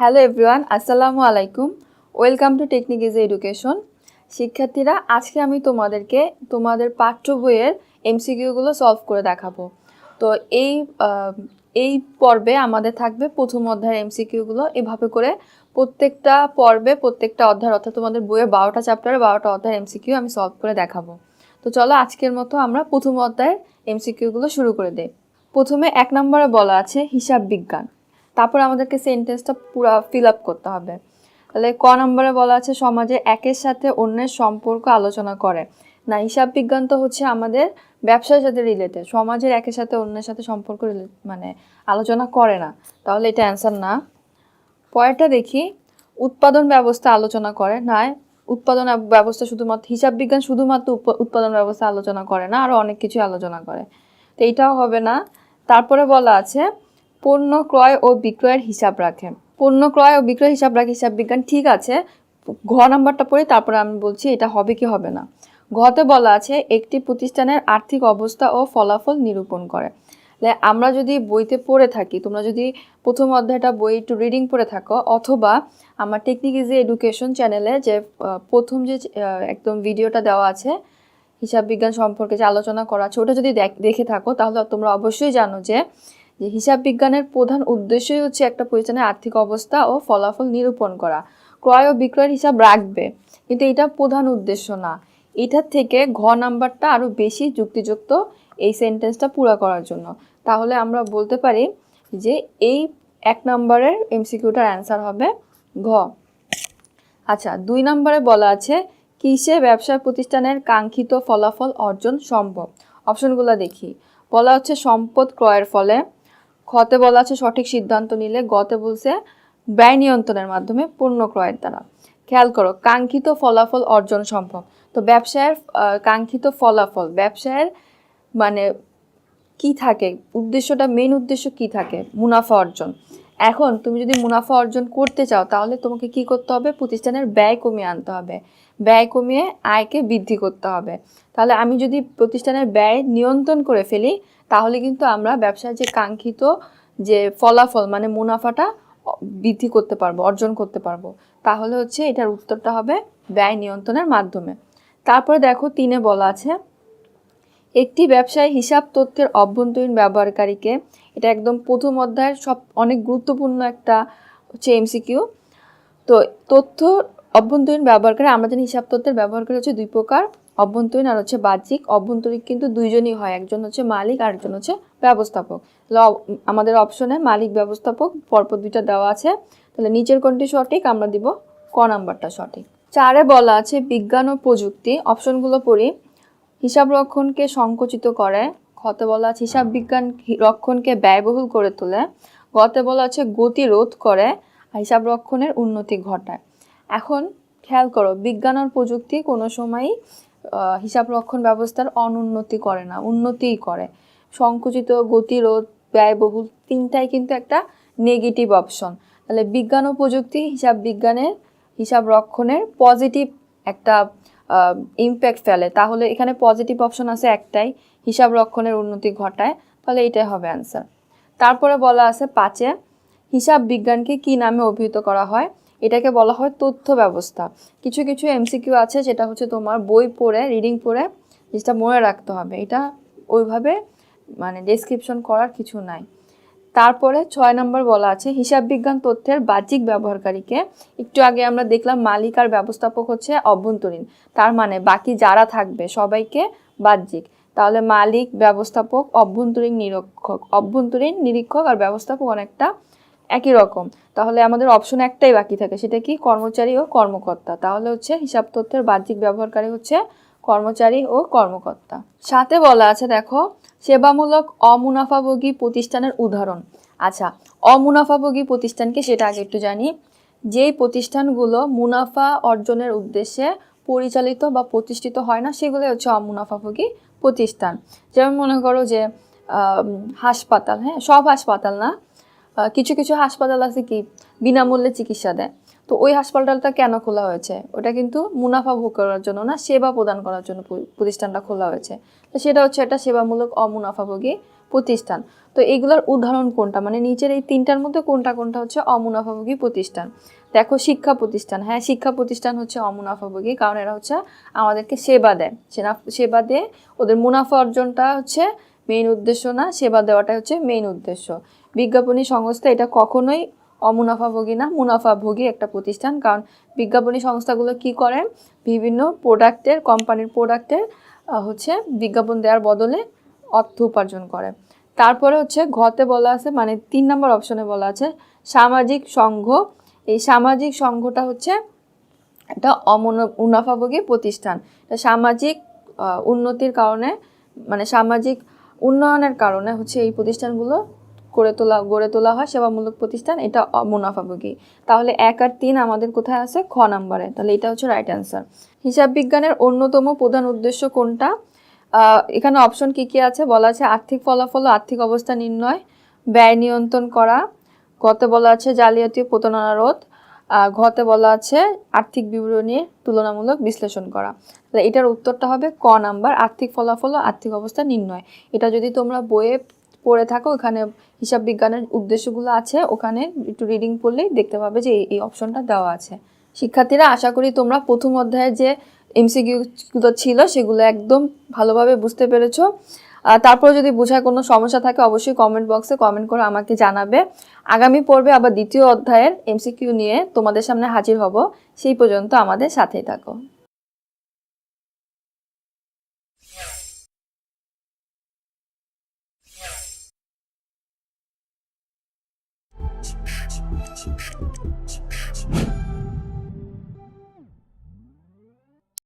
Hello everyone আসসালামু আলাইকুম welcome to technique is education শিক্ষার্থীরা, আজকে আমি তোমাদেরকে তোমাদের পাঠ্য বইয়ের এমসিকিউগুলো সলভ করে দেখাবো। তো এই এই পর্বে আমাদের থাকবে প্রথম অধ্যায়ের এমসিকিউগুলো। এভাবে করে প্রত্যেকটা পর্বে, প্রত্যেকটা অধ্যায় অর্থাৎ তোমাদের বইয়ের বারোটা চ্যাপ্টারে বারোটা অধ্যায়ের এমসিকিউ আমি সলভ করে দেখাবো। তো চলো আজকের মতো আমরা প্রথম অধ্যায়ের এমসিকিউগুলো শুরু করে দিই। প্রথমে এক নম্বরে বলা আছে হিসাব বিজ্ঞান। তারপর আমাদেরকে সেন্টেন্সটা পুরো ফিল আপ করতে হবে। তাহলে ক নম্বরে বলা আছে, সমাজে একের সাথে অন্যের সম্পর্ক আলোচনা করে। না, হিসাব বিজ্ঞান তো হচ্ছে আমাদের ব্যবসার সাথে রিলেটেড সমাজের একের সাথে অন্যের সাথে সম্পর্ক মানে আলোচনা করে না। তাহলে এটা অ্যান্সার না। পরেরটা দেখি, উৎপাদন ব্যবস্থা আলোচনা করে। না, উৎপাদন ব্যবস্থা শুধুমাত্র, হিসাব বিজ্ঞান শুধুমাত্র উৎপাদন ব্যবস্থা আলোচনা করে না আরও অনেক কিছু আলোচনা করে। তো এইটাও হবে না। তারপরে বলা আছে পণ্য ক্রয় ও বিক্রয়ের হিসাব রাখে। পণ্য ক্রয় ও বিক্রয় হিসাব রাখে, হিসাব বিজ্ঞান ঠিক আছে। ঘ নাম্বারটা পড়ে তারপরে আমি বলছি এটা হবে কি হবে না। ঘতে বলা আছে, একটি প্রতিষ্ঠানের আর্থিক অবস্থা ও ফলাফল নিরূপণ করে। আমরা যদি বইতে পড়ে থাকি, তোমরা যদি প্রথম অধ্যায়টা বই একটু রিডিং পড়ে থাকো, অথবা আমার টেকনিক ইজি এডুকেশন চ্যানেলে যে প্রথম যে একদম ভিডিওটা দেওয়া আছে, হিসাব বিজ্ঞান সম্পর্কে যে আলোচনা করা আছে, ওটা যদি দেখ- থাকো, তাহলে তোমরা অবশ্যই জানো যে যে হিসাব বিজ্ঞানের প্রধান উদ্দেশ্যই হচ্ছে একটা প্রতিষ্ঠানের আর্থিক অবস্থা ও ফলাফল নিরূপণ করা। ক্রয় ও বিক্রয়ের হিসাব রাখবে। কিন্তু এটা প্রধান উদ্দেশ্য না। এটার থেকে ঘ নাম্বারটা আরও বেশি যুক্তিযুক্ত এই সেন্টেন্সটা পুরো করার জন্য। তাহলে আমরা বলতে পারি যে এই এক নম্বরের এমসিকিউটার অ্যান্সার হবে ঘ। আচ্ছা দুই নম্বরে বলা আছে, কিসে ব্যবসা প্রতিষ্ঠানের কাঙ্ক্ষিত ফলাফল অর্জন সম্ভব? অপশনগুলো দেখি। বলা হচ্ছে সম্পদ ক্রয়ের ফলে খতে বলা আছে, সঠিক সিদ্ধান্ত নিলে গতে বলছে ব্যয় নিয়ন্ত্রণের মাধ্যমে পণ্য ক্রয়ের দ্বারা। খেয়াল করো, কাঙ্ক্ষিত ফলাফল অর্জন সম্ভব। তো ব্যবসায়ের কাঙ্ক্ষিত ফলাফল, ব্যবসায়ের মানে কি থাকে? উদ্দেশ্যটা মেন উদ্দেশ্য কি থাকে? মুনাফা অর্জন। এখন তুমি যদি মুনাফা অর্জন করতে চাও, তাহলে তোমাকে কি করতে হবে? প্রতিষ্ঠানের ব্যয় কমিয়ে আনতে হবে। ব্যয় কমিয়ে আয়কে বৃদ্ধি করতে হবে। তাহলে আমি যদি প্রতিষ্ঠানের ব্যয় নিয়ন্ত্রণ করে ফেলি, তাহলে কিন্তু আমরা ব্যবসার যে কাঙ্ক্ষিত যে ফলাফল মানে মুনাফাটা বৃদ্ধি করতে পারব, অর্জন করতে পারব, তাহলে হচ্ছে এটার উত্তরটা হবে ব্যয় নিয়ন্ত্রণের মাধ্যমে। তারপরে দেখো তিনে বলা আছে, একটি ব্যবসায় হিসাব তথ্যের অভ্যন্তরীণ ব্যবহারকারীকে এটা একদম প্রথম অধ্যায়ের সব অনেক গুরুত্বপূর্ণ একটা হচ্ছে এমসিকিউ তো তথ্য অভ্যন্তরীণ ব্যবহারকারী আমরা জানি হিসাব তথ্যের ব্যবহার করে হচ্ছে দুই প্রকার। অভ্যন্তরীণ আর হচ্ছে বাহ্যিক। অভ্যন্তরীণ কিন্তু দুইজনই হয়। একজন হচ্ছে মালিক আর একজন হচ্ছে ব্যবস্থাপক। আমাদের অপশনে মালিক, ব্যবস্থাপক, পরপর দুইটা দেওয়া আছে। তাহলে নিচের কোনটি সঠিক? আমরা দিব ক নাম্বারটা সঠিক। চারে বলা আছে বিজ্ঞান ও প্রযুক্তি। অপশনগুলো পড়ি। হিসাব রক্ষণকে সংকুচিত করে। খতে বলা আছে, হিসাব বিজ্ঞান রক্ষণকে ব্যয়বহুল করে তোলে। গতে বলা আছে গতি রোধ করে হিসাব রক্ষণের উন্নতি ঘটায়। এখন খেয়াল করো, বিজ্ঞান আর প্রযুক্তি কোনো সময়ই হিসাব রক্ষণ ব্যবস্থার অনুন্নতি করে না, উন্নতিই করে। সংকুচিত গতিরোধ ব্যয়বহুল তিনটাই কিন্তু একটা নেগেটিভ অপশন তাহলে বিজ্ঞান ও প্রযুক্তি হিসাব বিজ্ঞানের, হিসাব রক্ষণের পজিটিভ একটা ইমপ্যাক্ট ফেলে। তাহলে এখানে পজিটিভ অপশন আছে একটাই, হিসাব রক্ষণের উন্নতি ঘটায়, তাহলে এটাই হবে অ্যান্সার তারপরে বলা আছে পাঁচে, হিসাব বিজ্ঞানকে কি নামে অভিহিত করা হয়? এটাকে বলা হয় তথ্য ব্যবস্থা। কিছু কিছু এমসিকিউ আছে যেটা হচ্ছে তোমার বই পড়ে রিডিং পড়ে জিনিসটা মনে রাখতে হবে। এটা ওইভাবে মানে ডেসক্রিপশন করার কিছু নাই। তারপরে ছয় নম্বর বলা আছে, হিসাব বিজ্ঞান তথ্যের বাহ্যিক ব্যবহারকারীকে। একটু আগে আমরা দেখলাম মালিক আর ব্যবস্থাপক হচ্ছে অভ্যন্তরীণ, তার মানে বাকি যারা থাকবে সবাইকে বাহ্যিক। তাহলে মালিক, ব্যবস্থাপক, অভ্যন্তরীণ নিরীক্ষক অভ্যন্তরীণ নিরীক্ষক আর ব্যবস্থাপক অনেকটা একই রকম। তাহলে আমাদের অপশন একটাই বাকি থাকে, সেটা কি? কর্মচারী ও কর্মকর্তা। তাহলে হচ্ছে হিসাব তথ্যের বাহ্যিক ব্যবহারকারী হচ্ছে কর্মচারী ও কর্মকর্তা। সাথে বলা আছে, দেখো, সেবামূলক অমুনাফাভোগী প্রতিষ্ঠানের উদাহরণ। আচ্ছা অমুনাফাভোগী প্রতিষ্ঠানকে সেটা আগে একটু জানি। যেই প্রতিষ্ঠানগুলো মুনাফা অর্জনের উদ্দেশ্যে পরিচালিত বা প্রতিষ্ঠিত হয় না সেগুলো হচ্ছে অমুনাফাভোগী প্রতিষ্ঠান। যেমন মনে করো যে হাসপাতাল হ্যাঁ সব হাসপাতাল না? কিছু কিছু হাসপাতাল আছে কি? বিনামূল্যে চিকিৎসা দেয়। তো ওই হাসপাতালটা কেন খোলা হয়েছে? ওটা কিন্তু মুনাফা ভোগ করার জন্য না, সেবা প্রদান করার জন্য প্রতিষ্ঠানটা খোলা হয়েছে। তো সেটা হচ্ছে একটা সেবামূলক অমুনাফাভোগী প্রতিষ্ঠান। তো এইগুলোর উদাহরণ কোনটা? মানে নিচের এই তিনটার মধ্যে কোনটা কোনটা হচ্ছে অমুনাফাভোগী প্রতিষ্ঠান? দেখো, শিক্ষা প্রতিষ্ঠান। হ্যাঁ শিক্ষা প্রতিষ্ঠান হচ্ছে অমুনাফাভোগী, কারণ এরা হচ্ছে আমাদেরকে সেবা দেয়। সেবা দিয়ে ওদের মুনাফা অর্জনটা হচ্ছে মেইন উদ্দেশ্য না, সেবা দেওয়াটা হচ্ছে মেইন উদ্দেশ্য। বিজ্ঞাপনী সংস্থা এটা কখনোই অমুনাফাভোগী না মুনাফাভোগী একটা প্রতিষ্ঠান। কারণ বিজ্ঞাপনী সংস্থাগুলো কি করে? বিভিন্ন প্রোডাক্টের, কোম্পানির প্রোডাক্টের হচ্ছে বিজ্ঞাপন দেওয়ার বদলে অর্থ উপার্জন করে। তারপরে হচ্ছে ঘতে বলা আছে মানে তিন নম্বর অপশনে বলা আছে, সামাজিক সংঘ। এই সামাজিক সংঘটা হচ্ছে একটা অমন- মুনাফাভোগী প্রতিষ্ঠান। সামাজিক উন্নতির কারণে মানে সামাজিক উন্নয়নের কারণে হচ্ছে এই প্রতিষ্ঠানগুলো গড়ে তোলা গড়ে তোলা হয় সেবামূলক প্রতিষ্ঠান, এটা মুনাফাভোগী তাহলে এক আর তিন আমাদের কোথায় আছে? খ নাম্বারে। তাহলে এটা হচ্ছে রাইট অ্যান্সার হিসাব বিজ্ঞানের অন্যতম প্রধান উদ্দেশ্য কোনটা? এখানে অপশন কি কি আছে? বলা আছে আর্থিক ফলাফল আর্থিক অবস্থা নির্ণয়, ব্যয় নিয়ন্ত্রণ করা, গতে বলা আছে জালিয়াতি প্রতারণা রোধ ঘতে বলা আছে আর্থিক বিবরণীর তুলনামূলক বিশ্লেষণ করা। তাহলে এটার উত্তরটা হবে ক নাম্বার, আর্থিক ফলাফল ও আর্থিক অবস্থা নির্ণয়। এটা যদি তোমরা বইয়ে পড়ে থাকো, ওখানে হিসাব বিজ্ঞানের উদ্দেশ্যগুলো আছে, ওখানে একটু রিডিং পড়লেই দেখতে পাবে যে এই- অপশনটা দেওয়া আছে। শিক্ষার্থীরা, আশা করি তোমরা প্রথম অধ্যায়ে যে এমসিকিউগুলো ছিল, সেগুলো একদম ভালোভাবে বুঝতে পেরেছ। তারপর যদি বোঝায় কোনো সমস্যা থাকে, অবশ্যই কমেন্ট বক্সে কমেন্ট করে আমাকে জানাবে। আগামী পর্বে আবার দ্বিতীয় অধ্যায়ের এমসিকিউ নিয়ে তোমাদের সামনে হাজির হব। সেই পর্যন্ত আমাদের সাথেই থাকো। Thank you.